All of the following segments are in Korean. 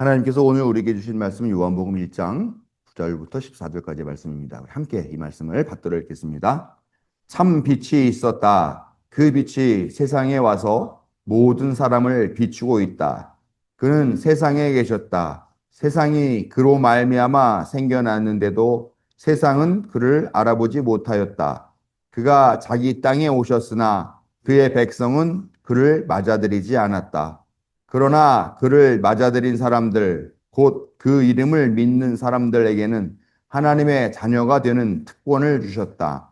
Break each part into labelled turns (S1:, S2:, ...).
S1: 하나님께서 오늘 우리에게 주신 말씀은 요한복음 1장 9절부터 14절까지의 말씀입니다. 함께 이 말씀을 받들어 읽겠습니다. 참 빛이 있었다. 그 빛이 세상에 와서 모든 사람을 비추고 있다. 그는 세상에 계셨다. 세상이 그로 말미암아 생겨났는데도 세상은 그를 알아보지 못하였다. 그가 자기 땅에 오셨으나 그의 백성은 그를 맞아들이지 않았다. 그러나 그를 맞아들인 사람들, 곧 그 이름을 믿는 사람들에게는 하나님의 자녀가 되는 특권을 주셨다.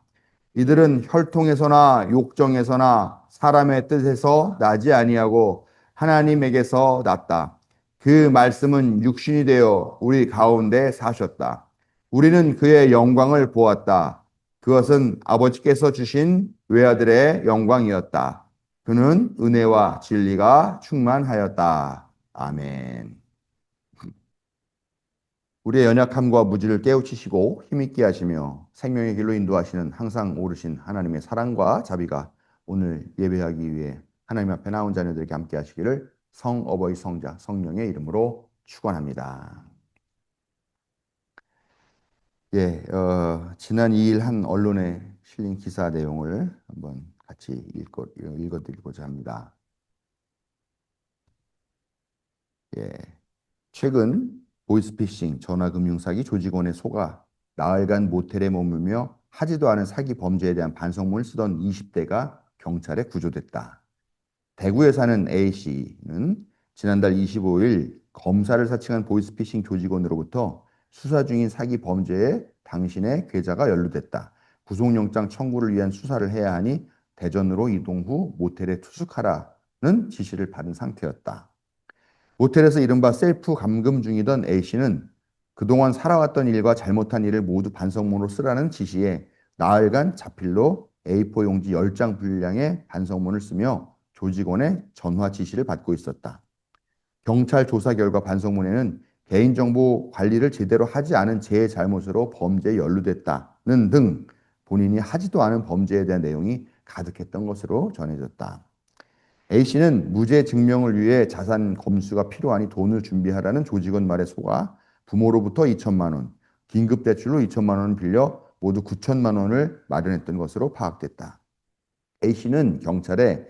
S1: 이들은 혈통에서나 욕정에서나 사람의 뜻에서 나지 아니하고 하나님에게서 났다. 그 말씀은 육신이 되어 우리 가운데 사셨다. 우리는 그의 영광을 보았다. 그것은 아버지께서 주신 외아들의 영광이었다. 그는 은혜와 진리가 충만하였다. 아멘. 우리의 연약함과 무지를 깨우치시고 힘있게 하시며 생명의 길로 인도하시는 항상 오르신 하나님의 사랑과 자비가 오늘 예배하기 위해 하나님 앞에 나온 자녀들에게 함께 하시기를 성 어버이 성자 성령의 이름으로 축원합니다. 예, 어, 지난 2일 한 언론에 실린 기사 내용을 한번 같이 읽어, 읽어드리고자 합니다. 예, 최근 보이스피싱, 전화금융사기 조직원의 소가 나흘간 모텔에 머물며 하지도 않은 사기 범죄에 대한 반성문을 쓰던 20대가 경찰에 구조됐다. 대구에 사는 A씨는 지난달 25일 검사를 사칭한 보이스피싱 조직원으로부터 수사 중인 사기 범죄에 당신의 계좌가 연루됐다. 구속영장 청구를 위한 수사를 해야 하니 대전으로 이동 후 모텔에 투숙하라는 지시를 받은 상태였다. 모텔에서 이른바 셀프 감금 중이던 A씨는 그동안 살아왔던 일과 잘못한 일을 모두 반성문으로 쓰라는 지시에 나흘간 자필로 A4 용지 10장 분량의 반성문을 쓰며 조직원의 전화 지시를 받고 있었다. 경찰 조사 결과 반성문에는 개인정보 관리를 제대로 하지 않은 제 잘못으로 범죄에 연루됐다는 등 본인이 하지도 않은 범죄에 대한 내용이 가득했던 것으로 전해졌다. A씨는 무죄 증명을 위해 자산 검수가 필요하니 돈을 준비하라는 조직원 말에 속아 부모로부터 2천만 원, 긴급 대출로 2천만 원을 빌려 모두 9천만 원을 마련했던 것으로 파악됐다. A씨는 경찰에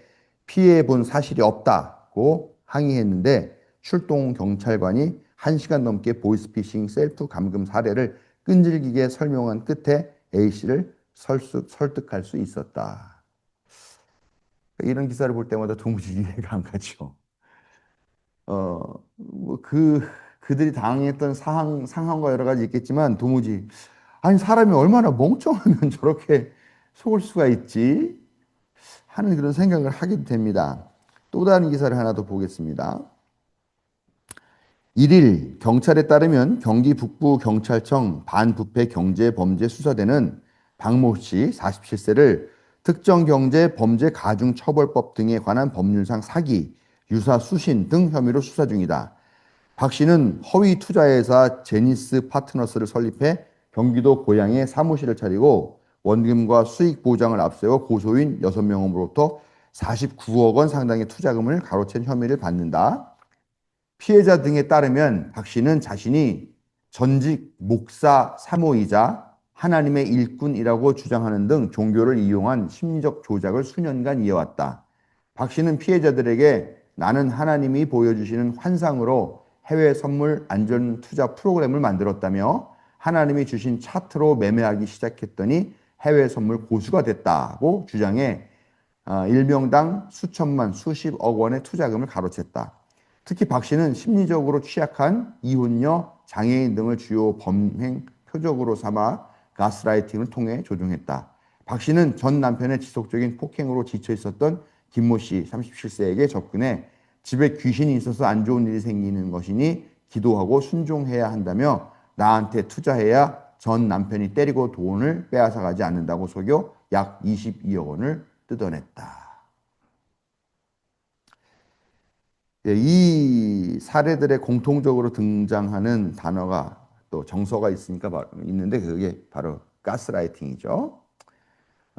S1: 피해 본 사실이 없다고 항의했는데 출동 경찰관이 1시간 넘게 보이스피싱 셀프 감금 사례를 끈질기게 설명한 끝에 A씨를 설득할 수 있었다. 이런 기사를 볼 때마다 도무지 이해가 안 가죠. 어, 뭐 그, 그들이 당했던 상황, 상황과 여러 가지 있겠지만 도무지, 아니, 사람이 얼마나 멍청하면 저렇게 속을 수가 있지? 하는 그런 생각을 하게 됩니다. 또 다른 기사를 하나 더 보겠습니다. 1일 경찰에 따르면 경기 북부 경찰청 반부패 경제 범죄 수사대는 박모 씨 47세를 특정 경제 범죄 가중 처벌법 등에 관한 법률상 사기, 유사 수신 등 혐의로 수사 중이다. 박 씨는 허위 투자회사 제니스 파트너스를 설립해 경기도 고양에 사무실을 차리고 원금과 수익 보장을 앞세워 고소인 6명으로부터 49억 원 상당의 투자금을 가로챈 혐의를 받는다. 피해자 등에 따르면 박 씨는 자신이 전직 목사 사모이자 하나님의 일꾼이라고 주장하는 등 종교를 이용한 심리적 조작을 수년간 이어왔다. 박 씨는 피해자들에게 나는 하나님이 보여주시는 환상으로 해외 선물 안전 투자 프로그램을 만들었다며 하나님이 주신 차트로 매매하기 시작했더니 해외 선물 고수가 됐다고 주장해 아, 일명당 수천만 수십억 원의 투자금을 가로챘다. 특히 박 씨는 심리적으로 취약한 이혼녀, 장애인 등을 주요 범행 표적으로 삼아 가스라이팅을 통해 조종했다. 박 씨는 전 남편의 지속적인 폭행으로 지쳐 있었던 김모 씨 37세에게 접근해 집에 귀신이 있어서 안 좋은 일이 생기는 것이니 기도하고 순종해야 한다며 나한테 투자해야 전 남편이 때리고 돈을 빼앗아 가지 않는다고 속여 약 22억 원을 뜯어냈다. 예, 이 사례들의 공통적으로 등장하는 단어가 또 정서가 있으니까 있는데 그게 바로 가스라이팅이죠.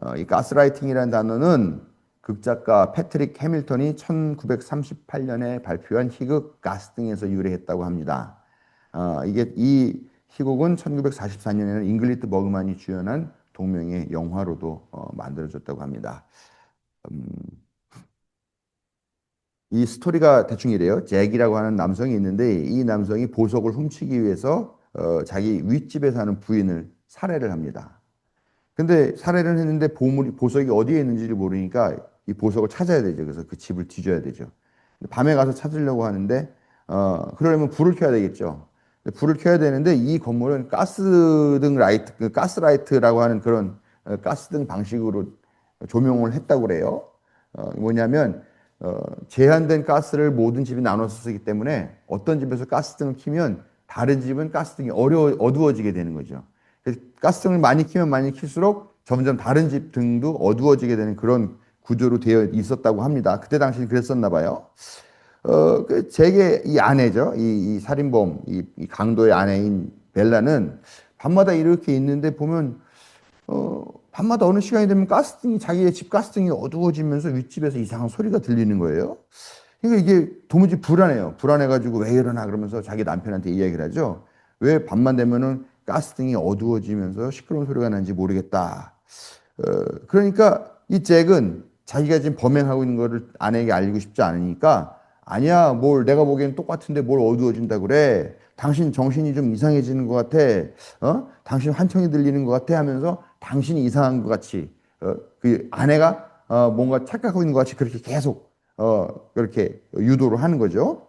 S1: 어, 이 가스라이팅이라는 단어는 그 극작가 패트릭 해밀턴이 1938년에 발표한 희극 가스 등에서 유래했다고 합니다. 어, 이게 이 희곡은 1944년에는 잉글리트 버그만이 주연한 동명의 영화로도 어, 만들어졌다고 합니다. 음, 이 스토리가 대충 이래요. 잭이라고 하는 남성이 있는데 이 남성이 보석을 훔치기 위해서 어, 자기 윗집에 사는 부인을 살해를 합니다. 근데 살해를 했는데 보물이 보석이 어디에 있는지를 모르니까 이 보석을 찾아야 되죠. 그래서 그 집을 뒤져야 되죠. 밤에 가서 찾으려고 하는데 어, 그러려면 불을 켜야 되겠죠. 불을 켜야 되는데 이 건물은 가스등 라이트, 그 가스라이트라고 하는 그런 어, 가스등 방식으로 조명을 했다고 그래요. 어, 뭐냐면 어, 제한된 가스를 모든 집이 나눠서 쓰기 때문에 어떤 집에서 가스등을 켜면 다른 집은 가스등이 어려 어두워지게 되는 거죠. 그래서 가스등을 많이 켜면 많이 킬수록 점점 다른 집 등도 어두워지게 되는 그런 구조로 되어 있었다고 합니다. 그때 당시는 그랬었나 봐요. 어, 그 제게 이 아내죠. 이, 이 살인범, 이, 이, 강도의 아내인 벨라는 밤마다 이렇게 있는데 보면 어, 밤마다 어느 시간이 되면 가스등이 자기의 집 가스등이 어두워지면서 윗집에서 이상한 소리가 들리는 거예요. 그러니까 이게 도무지 불안해요. 불안해가지고 왜 이러나 그러면서 자기 남편한테 이야기를 하죠. 왜 밤만 되면은 가스등이 어두워지면서 시끄러운 소리가 나는지 모르겠다. 어, 그러니까 이 잭은 자기가 지금 범행하고 있는 거를 아내에게 알리고 싶지 않으니까 아니야, 뭘 내가 보기엔 똑같은데 뭘 어두워진다 그래. 당신 정신이 좀 이상해지는 것 같아. 어? 당신 환청이 들리는 것 같아 하면서 당신이 이상한 것 같이 어? 그 아내가 어, 뭔가 착각하고 있는 것 같이 그렇게 계속 어, 그렇게 유도를 하는 거죠.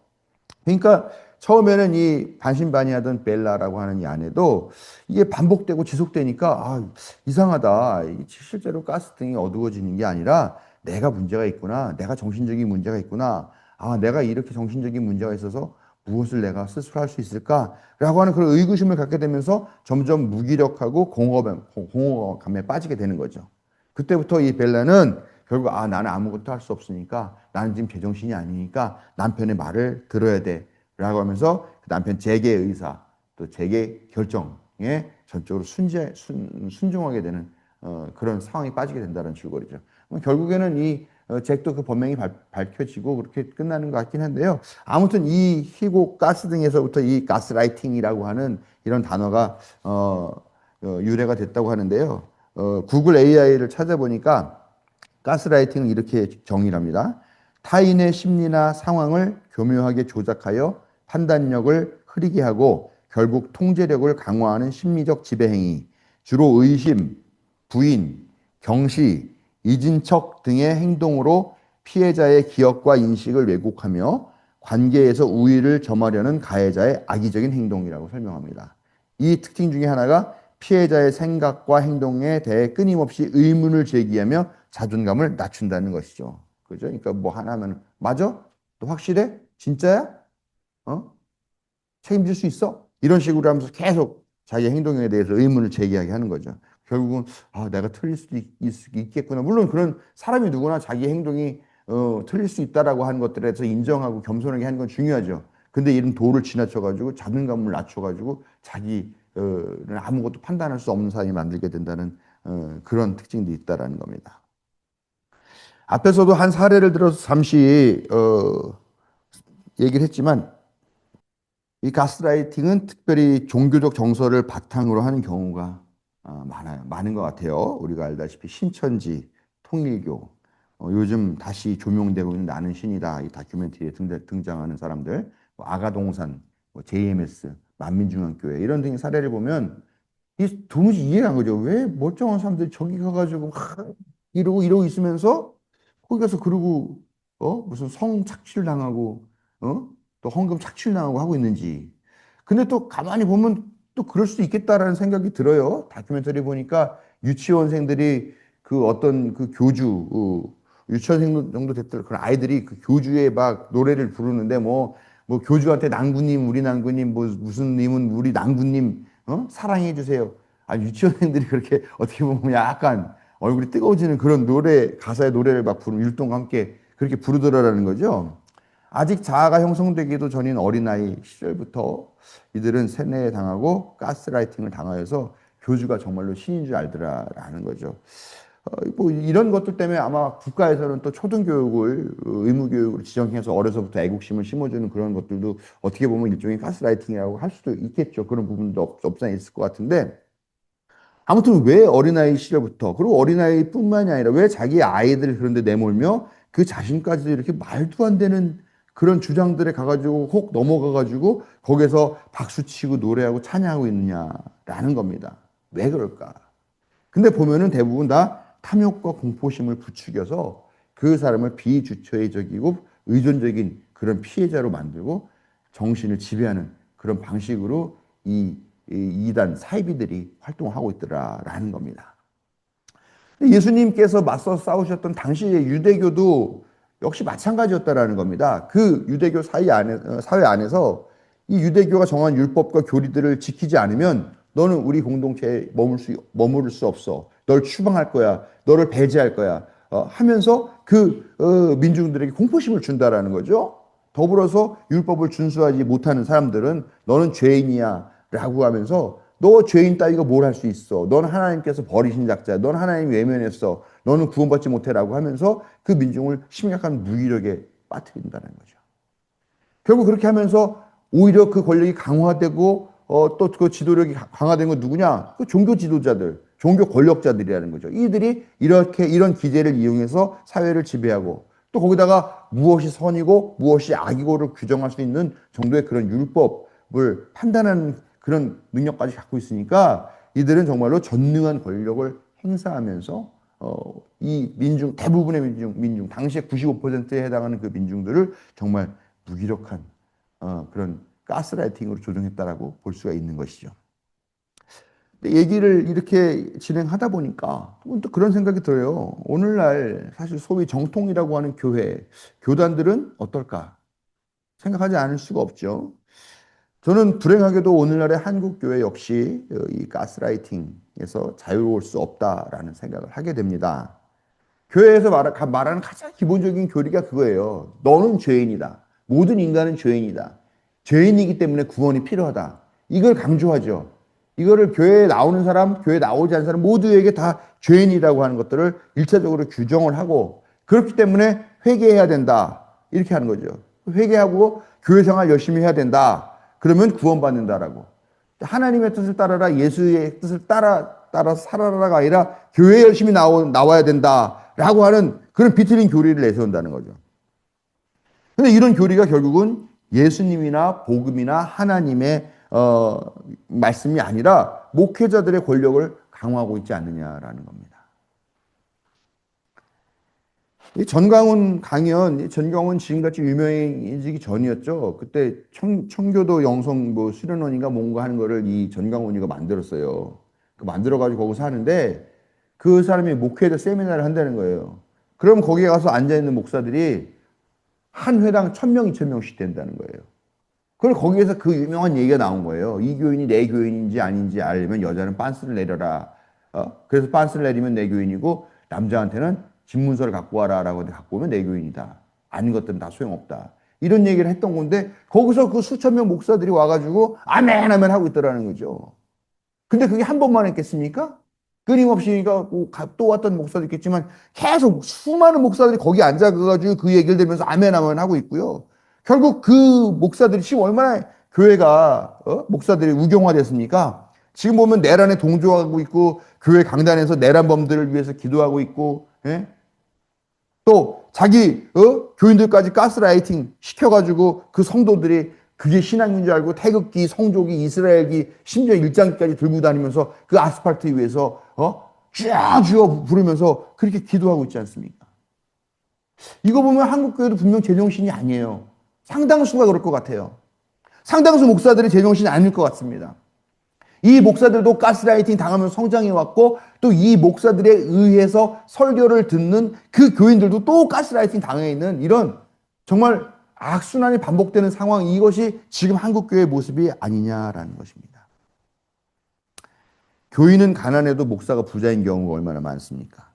S1: 그러니까 처음에는 이 반신반의하던 벨라라고 하는 이 아내도 이게 반복되고 지속되니까 아, 이상하다. 실제로 가스등이 어두워지는 게 아니라 내가 문제가 있구나. 내가 정신적인 문제가 있구나. 아, 내가 이렇게 정신적인 문제가 있어서 무엇을 내가 스스로 할 수 있을까라고 하는 그런 의구심을 갖게 되면서 점점 무기력하고 공허감, 공허감에 빠지게 되는 거죠. 그때부터 이 벨라는 결국 아 나는 아무것도 할 수 없으니까 나는 지금 제정신이 아니니까 남편의 말을 들어야 돼라고 하면서 그 남편 재계 의사 또 재계 결정에 전적으로 순제, 순, 순종하게 되는 어, 그런 상황이 빠지게 된다는 줄거리죠. 결국에는 이 어, 잭도 그 범행이 발, 밝혀지고 그렇게 끝나는 것 같긴 한데요. 아무튼 이 희곡 가스 등에서부터 이 가스라이팅이라고 하는 이런 단어가 어, 어, 유래가 됐다고 하는데요. 어, 구글 AI를 찾아보니까 가스라이팅은 이렇게 정의를 합니다. 타인의 심리나 상황을 교묘하게 조작하여 판단력을 흐리게 하고 결국 통제력을 강화하는 심리적 지배행위, 주로 의심, 부인, 경시, 잊은 척 등의 행동으로 피해자의 기억과 인식을 왜곡하며 관계에서 우위를 점하려는 가해자의 악의적인 행동이라고 설명합니다. 이 특징 중에 하나가 피해자의 생각과 행동에 대해 끊임없이 의문을 제기하며 자존감을 낮춘다는 것이죠. 그죠? 그러니까 뭐 하나 하면 맞아? 또 확실해? 진짜야? 어? 책임질 수 있어? 이런 식으로 하면서 계속 자기 행동에 대해서 의문을 제기하게 하는 거죠. 결국은 아 내가 틀릴 수도 있, 겠구나 물론 그런 사람이 누구나 자기 행동이 어, 틀릴 수 있다라고 하는 것들에 대해서 인정하고 겸손하게 하는 건 중요하죠. 근데 이런 도를 지나쳐가지고 자존감을 낮춰가지고 자기 어, 아무것도 판단할 수 없는 사람이 만들게 된다는 어, 그런 특징도 있다라는 겁니다. 앞에서도 한 사례를 들어서 잠시 어, 얘기를 했지만 이 가스라이팅은 특별히 종교적 정서를 바탕으로 하는 경우가 어, 많아요. 많은 것 같아요. 우리가 알다시피 신천지, 통일교, 어, 요즘 다시 조명되고 있는 나는 신이다 이 다큐멘터리에 등장, 하는 사람들, 뭐 아가동산, 뭐 JMS, 만민중앙교회 이런 등의 사례를 보면 이 도무지 이해가 안 가죠. 왜 멀쩡한 사람들이 저기 가가지고 하, 이러고 이러고 있으면서 거기 가서 그러고 어 무슨 성 착취를 당하고 어또 헌금 착취를 당하고 하고 있는지. 근데 또 가만히 보면 또 그럴 수 있겠다라는 생각이 들어요. 다큐멘터리 보니까 유치원생들이 그 어떤 그 교주, 어, 유치원생 정도 됐던 그런 아이들이 그 교주에 막 노래를 부르는데 뭐, 뭐 교주한테 낭구님, 우리 낭구님, 뭐 무슨 님은 우리 낭구님, 어? 사랑해 주세요. 아, 유치원생들이 그렇게 어떻게 보면 약간 얼굴이 뜨거워지는 그런 노래, 가사의 노래를 막 부르는 율동과 함께 그렇게 부르더라라는 거죠. 아직 자아가 형성되기도 전인 어린아이 시절부터 이들은 세뇌에 당하고 가스라이팅을 당하여서 교주가 정말로 신인 줄 알더라라는 거죠. 어, 뭐 이런 것들 때문에 아마 국가에서는 또 초등교육을 어, 의무교육으로 지정해서 어려서부터 애국심을 심어주는 그런 것들도 어떻게 보면 일종의 가스라이팅이라고 할 수도 있겠죠. 그런 부분도 없, 없지 있을 것 같은데 아무튼 왜 어린아이 시절부터 그리고 어린아이뿐만이 아니라 왜 자기 아이들 그런데 내몰며 그 자신까지도 이렇게 말도 안 되는 그런 주장들에 가가지고 혹 넘어가가지고 거기서 박수치고 노래하고 찬양하고 있느냐라는 겁니다. 왜 그럴까? 근데 보면은 대부분 다 탐욕과 공포심을 부추겨서 그 사람을 비주체적이고 의존적인 그런 피해자로 만들고 정신을 지배하는 그런 방식으로 이, 이 이단 사이비들이 활동하고 있더라라는 겁니다. 예수님께서 맞서 싸우셨던 당시의 유대교도 역시 마찬가지였다라는 겁니다. 그 유대교 사회 안에 사회 안에서 이 유대교가 정한 율법과 교리들을 지키지 않으면 너는 우리 공동체에 머물 수 머무를 수 없어. 널 추방할 거야. 너를 배제할 거야. 어, 하면서 그 어, 민중들에게 공포심을 준다라는 거죠. 더불어서 율법을 준수하지 못하는 사람들은 너는 죄인이야 라고 하면서 너 죄인 따위가 뭘 할 수 있어? 넌 하나님께서 버리신 작자야. 넌 하나님 외면했어. 너는 구원받지 못해라고 하면서 그 민중을 심각한 무기력에 빠뜨린다는 거죠. 결국 그렇게 하면서 오히려 그 권력이 강화되고 어, 또 그 지도력이 강화된 건 누구냐? 그 종교 지도자들, 종교 권력자들이라는 거죠. 이들이 이렇게 이런 기제를 이용해서 사회를 지배하고 또 거기다가 무엇이 선이고 무엇이 악이고를 규정할 수 있는 정도의 그런 율법을 판단하는 그런 능력까지 갖고 있으니까 이들은 정말로 전능한 권력을 행사하면서 어, 이 민중 대부분의 민중 민중 당시에 95%에 해당하는 그 민중들을 정말 무기력한 어, 그런 가스라이팅으로 조종했다라고 볼 수가 있는 것이죠. 얘기를 이렇게 진행하다 보니까 또 그런 생각이 들어요. 오늘날 사실 소위 정통이라고 하는 교회, 교단들은 어떨까? 생각하지 않을 수가 없죠. 저는 불행하게도 오늘날의 한국 교회 역시 이 가스라이팅에서 자유로울 수 없다라는 생각을 하게 됩니다. 교회에서 말하는 가장 기본적인 교리가 그거예요. 너는 죄인이다. 모든 인간은 죄인이다. 죄인이기 때문에 구원이 필요하다. 이걸 강조하죠. 이거를 교회에 나오는 사람, 교회에 나오지 않는 사람 모두에게 다 죄인이라고 하는 것들을 일차적으로 규정을 하고 그렇기 때문에 회개해야 된다. 이렇게 하는 거죠. 회개하고 교회 생활 열심히 해야 된다. 그러면 구원받는다라고. 하나님의 뜻을 따라라 예수의 뜻을 따라 따라 살아라가 아니라 교회 열심히 나오, 나와야 된다라고 하는 그런 비틀린 교리를 내세운다는 거죠. 근데 이런 교리가 결국은 예수님이나 복음이나 하나님의 어, 말씀이 아니라 목회자들의 권력을 강화하고 있지 않느냐라는 겁니다. 전광훈 강연, 전광훈 지금같이 유명해지기 전이었죠. 그때 청, 청교도 영성 뭐 수련원인가 뭔가 하는 거를 이 전광훈이가 만들었어요. 그 만들어가지고 거기서 하는데 그 사람이 목회자 세미나를 한다는 거예요. 그럼 거기에 가서 앉아있는 목사들이 한 회당 천 명, 이천 명씩 된다는 거예요. 그걸 거기에서 그 유명한 얘기가 나온 거예요. 이 교인이 내 교인인지 아닌지 알려면 여자는 빤스를 내려라. 어? 그래서 빤스를 내리면 내 교인이고 남자한테는 집문서를 갖고 와라라고 갖고 오면 내 교인이다. 아닌 것들은 다 소용없다. 이런 얘기를 했던 건데 거기서 그 수천 명 목사들이 와가지고 아멘 아멘 하고 있더라는 거죠. 근데 그게 한 번만 했겠습니까? 끊임없이 또 왔던 목사도 있겠지만 계속 수많은 목사들이 거기 앉아가지고 그 얘기를 들으면서 아멘 아멘 하고 있고요. 결국 그 목사들이 지금 얼마나 교회가 어? 목사들이 우경화됐습니까? 지금 보면 내란에 동조하고 있고 교회 강단에서 내란범들을 위해서 기도하고 있고 예? 또 자기 어? 교인들까지 가스라이팅 시켜가지고 그 성도들이 그게 신앙인 줄 알고 태극기, 성조기, 이스라엘기, 심지어 일장기까지 들고 다니면서 그 아스팔트 위에서 어? 쥐어 부르면서 그렇게 기도하고 있지 않습니까? 이거 보면 한국 교회도 분명 제정신이 아니에요. 상당수가 그럴 것 같아요. 상당수 목사들이 제정신이 아닐 것 같습니다. 이 목사들도 가스라이팅 당하면서 성장해 왔고 또 이 목사들에 의해서 설교를 듣는 그 교인들도 또 가스라이팅 당해 있는 이런 정말 악순환이 반복되는 상황 이것이 지금 한국 교회의 모습이 아니냐라는 것입니다. 교인은 가난해도 목사가 부자인 경우가 얼마나 많습니까?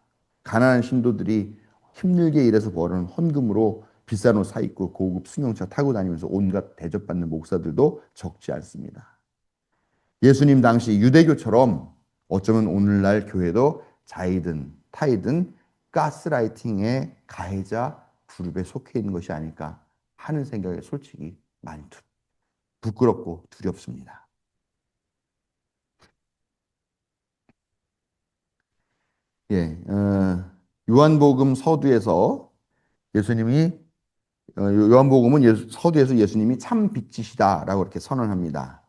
S1: 가난한 신도들이 힘들게 일해서 벌은 헌금으로 비싼 옷 사 입고 고급 승용차 타고 다니면서 온갖 대접받는 목사들도 적지 않습니다. 예수님 당시 유대교처럼 어쩌면 오늘날 교회도 자이든 타이든 가스라이팅의 가해자 그룹에 속해 있는 것이 아닐까 하는 생각에 솔직히 많이 두, 부끄럽고 두렵습니다. 예, 어, 요한복음 서두에서 예수님이 어, 요한복음은 예수, 서두에서 예수님이 참 빛이시다라고 이렇게 선언합니다.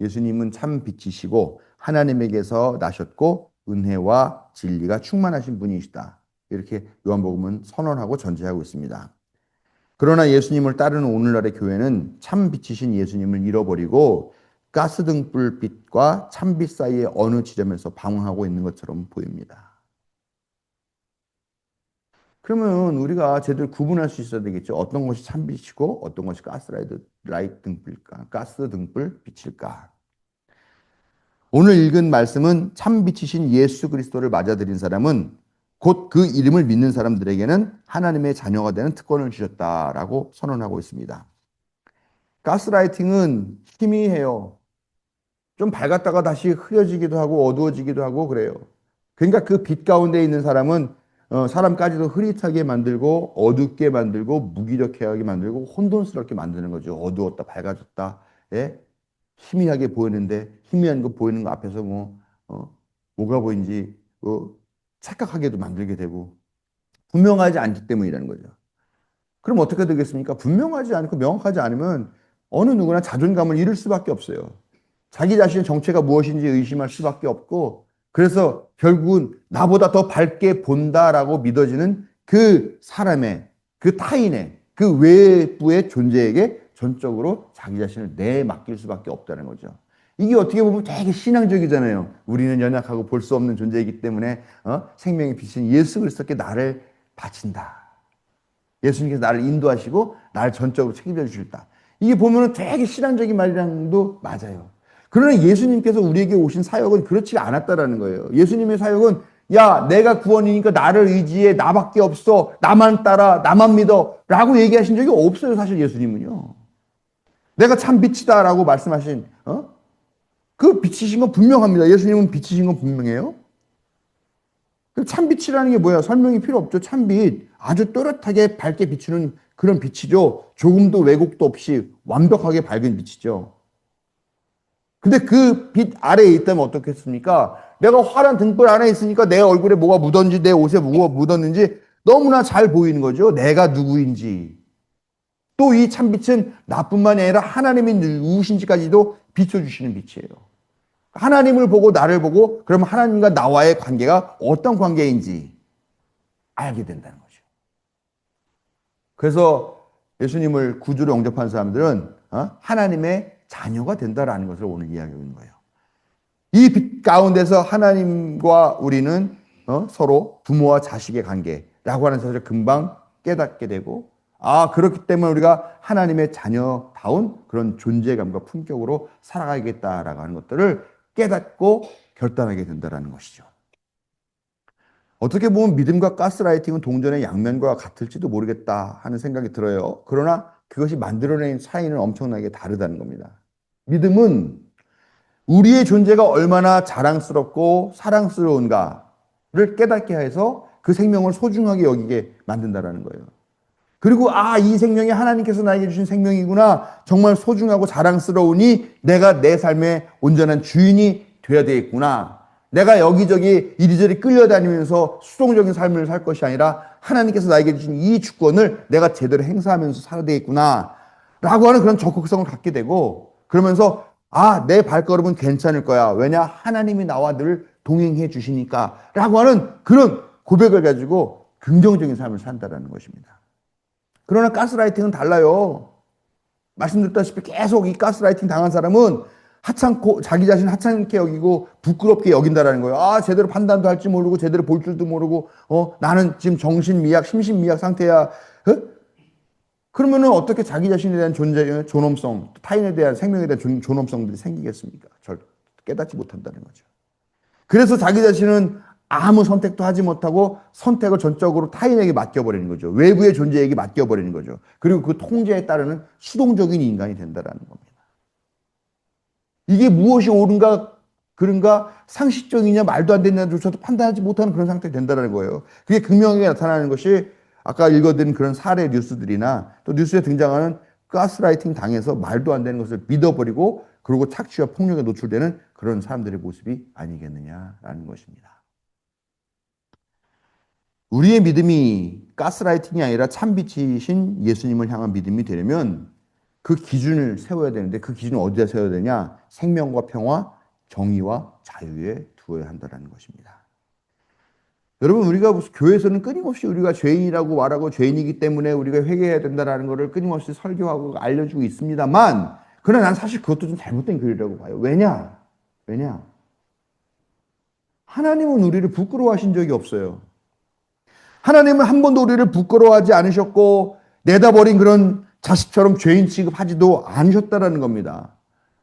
S1: 예수님은 참 빛이시고 하나님에게서 나셨고 은혜와 진리가 충만하신 분이시다. 이렇게 요한복음은 선언하고 전제하고 있습니다. 그러나 예수님을 따르는 오늘날의 교회는 참 빛이신 예수님을 잃어버리고 가스등불 빛과 참빛 사이의 어느 지점에서 방황하고 있는 것처럼 보입니다. 그러면 우리가 제대로 구분할 수 있어야 되겠죠. 어떤 것이 참빛이고 어떤 것이 가스라이트 라이트 등불일까? 가스 등불 빛일까? 오늘 읽은 말씀은 참빛이신 예수 그리스도를 맞아들인 사람은 곧 그 이름을 믿는 사람들에게는 하나님의 자녀가 되는 특권을 주셨다라고 선언하고 있습니다. 가스라이팅은 희미해요. 좀 밝았다가 다시 흐려지기도 하고 어두워지기도 하고 그래요. 그러니까 그 빛 가운데 있는 사람은 어, 사람까지도 흐릿하게 만들고 어둡게 만들고 무기력하게 만들고 혼돈스럽게 만드는 거죠. 어두웠다 밝아졌다. 예? 희미하게 보이는데 희미한 거 보이는 거 앞에서 뭐 어, 뭐가 보인지 어, 착각하게도 만들게 되고 분명하지 않기 때문이라는 거죠. 그럼 어떻게 되겠습니까? 분명하지 않고 명확하지 않으면 어느 누구나 자존감을 잃을 수밖에 없어요. 자기 자신의 정체가 무엇인지 의심할 수밖에 없고 그래서 결국은 나보다 더 밝게 본다라고 믿어지는 그 사람의 그 타인의 그 외부의 존재에게 전적으로 자기 자신을 내 맡길 수밖에 없다는 거죠. 이게 어떻게 보면 되게 신앙적이잖아요. 우리는 연약하고 볼 수 없는 존재이기 때문에 어? 생명의 빛인 예수 그리스도께 나를 바친다. 예수님께서 나를 인도하시고 나를 전적으로 책임져 주실다. 이게 보면 되게 신앙적인 말이랑도 맞아요. 그러나 예수님께서 우리에게 오신 사역은 그렇지 않았다라는 거예요. 예수님의 사역은 야, 내가 구원이니까 나를 의지해. 나밖에 없어. 나만 따라. 나만 믿어. 라고 얘기하신 적이 없어요. 사실 예수님은요. 내가 참 빛이다 라고 말씀하신, 어? 그 빛이신 건 분명합니다. 예수님은 빛이신 건 분명해요. 그 참빛이라는 게 뭐야? 설명이 필요 없죠. 참 빛. 아주 또렷하게 밝게 비추는 그런 빛이죠. 조금도 왜곡도 없이 완벽하게 밝은 빛이죠. 근데 그 빛 아래에 있다면 어떻겠습니까? 내가 화란 등불 안에 있으니까 내 얼굴에 뭐가 묻었는지 내 옷에 뭐가 묻었는지 너무나 잘 보이는 거죠. 내가 누구인지. 또이 참빛은 나뿐만이 아니라 하나님이 누구신지까지도 비춰주시는 빛이에요. 하나님을 보고 나를 보고 그러면 하나님과 나와의 관계가 어떤 관계인지 알게 된다는 거죠. 그래서 예수님을 구주로 영접한 사람들은 어? 하나님의 자녀가 된다라는 것을 오늘 이야기하고 있는 거예요. 이 빛 가운데서 하나님과 우리는 어? 서로 부모와 자식의 관계라고 하는 사실을 금방 깨닫게 되고 아 그렇기 때문에 우리가 하나님의 자녀다운 그런 존재감과 품격으로 살아가겠다라고 하는 것들을 깨닫고 결단하게 된다라는 것이죠. 어떻게 보면 믿음과 가스라이팅은 동전의 양면과 같을지도 모르겠다 하는 생각이 들어요. 그러나 그것이 만들어낸 차이는 엄청나게 다르다는 겁니다. 믿음은 우리의 존재가 얼마나 자랑스럽고 사랑스러운가를 깨닫게 해서 그 생명을 소중하게 여기게 만든다라는 거예요. 그리고 아, 이 생명이 하나님께서 나에게 주신 생명이구나. 정말 소중하고 자랑스러우니 내가 내 삶의 온전한 주인이 되어야 되겠구나. 내가 여기저기 이리저리 끌려다니면서 수동적인 삶을 살 것이 아니라 하나님께서 나에게 주신 이 주권을 내가 제대로 행사하면서 살아야 되겠구나. 라고 하는 그런 적극성을 갖게 되고 그러면서 아, 내 발걸음은 괜찮을 거야. 왜냐? 하나님이 나와 늘 동행해 주시니까. 라고 하는 그런 고백을 가지고 긍정적인 삶을 산다라는 것입니다. 그러나 가스라이팅은 달라요. 말씀드렸다시피 계속 이 가스라이팅 당한 사람은 하찮고 자기 자신 하찮게 여기고 부끄럽게 여긴다라는 거예요. 아 제대로 판단도 할지 모르고 제대로 볼 줄도 모르고 어 나는 지금 정신 미약, 심신 미약 상태야. 어? 그러면은 어떻게 자기 자신에 대한 존재, 존엄성, 타인에 대한 생명에 대한 존, 존엄성들이 생기겠습니까? 절 깨닫지 못한다는 거죠. 그래서 자기 자신은 아무 선택도 하지 못하고 선택을 전적으로 타인에게 맡겨버리는 거죠. 외부의 존재에게 맡겨버리는 거죠. 그리고 그 통제에 따르는 수동적인 인간이 된다라는 겁니다. 이게 무엇이 옳은가 그런가 상식적이냐 말도 안 되냐조차도 판단하지 못하는 그런 상태가 된다는 거예요. 그게 극명하게 나타나는 것이 아까 읽어드린 그런 사례 뉴스들이나 또 뉴스에 등장하는 가스라이팅 당해서 말도 안 되는 것을 믿어버리고 그리고 착취와 폭력에 노출되는 그런 사람들의 모습이 아니겠느냐라는 것입니다. 우리의 믿음이 가스라이팅이 아니라 참빛이신 예수님을 향한 믿음이 되려면 그 기준을 세워야 되는데 그 기준을 어디다 세워야 되냐? 생명과 평화, 정의와 자유에 두어야 한다는 것입니다. 여러분 우리가 무슨 교회에서는 끊임없이 우리가 죄인이라고 말하고 죄인이기 때문에 우리가 회개해야 된다라는 것을 끊임없이 설교하고 알려주고 있습니다만 그러나 난 사실 그것도 좀 잘못된 교리라고 봐요. 왜냐? 왜냐? 하나님은 우리를 부끄러워하신 적이 없어요. 하나님은 한 번도 우리를 부끄러워하지 않으셨고 내다버린 그런 자식처럼 죄인 취급하지도 않으셨다라는 겁니다.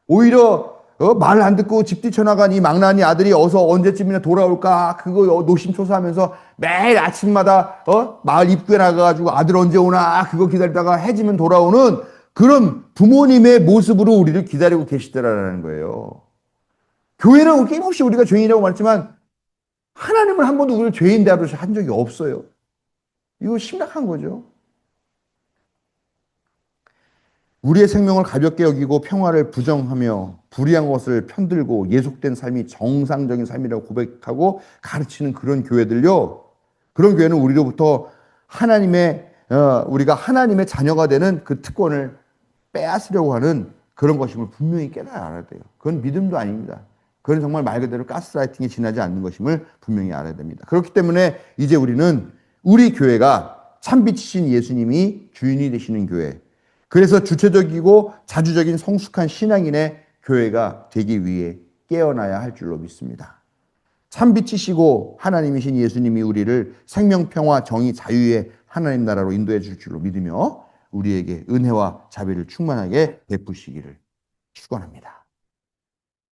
S1: 오히려 어, 말 안 듣고 집 뛰쳐나간 이 망나니 아들이 어서 언제쯤이나 돌아올까 그거 노심초사하면서 매일 아침마다 어? 마을 입구에 나가가지고 아들 언제 오나 그거 기다리다가 해지면 돌아오는 그런 부모님의 모습으로 우리를 기다리고 계시더라는 거예요. 교회는 끊임없이 우리가 죄인이라고 말했지만 하나님은 한 번도 우리를 죄인 대하듯이 한 적이 없어요. 이거 심각한 거죠. 우리의 생명을 가볍게 여기고 평화를 부정하며 불의한 것을 편들고 예속된 삶이 정상적인 삶이라고 고백하고 가르치는 그런 교회들요. 그런 교회는 우리로부터 하나님의 어, 우리가 하나님의 자녀가 되는 그 특권을 빼앗으려고 하는 그런 것임을 분명히 깨달아 알아야 돼요. 그건 믿음도 아닙니다. 그건 정말 말 그대로 가스라이팅에 지나지 않는 것임을 분명히 알아야 됩니다. 그렇기 때문에 이제 우리는 우리 교회가 참빛이신 예수님이 주인이 되시는 교회, 그래서 주체적이고 자주적인 성숙한 신앙인의 교회가 되기 위해 깨어나야 할 줄로 믿습니다. 참 빛이시고 하나님이신 예수님이 우리를 생명, 평화, 정의, 자유의 하나님 나라로 인도해 줄 줄로 믿으며 우리에게 은혜와 자비를 충만하게 베푸시기를 축원합니다.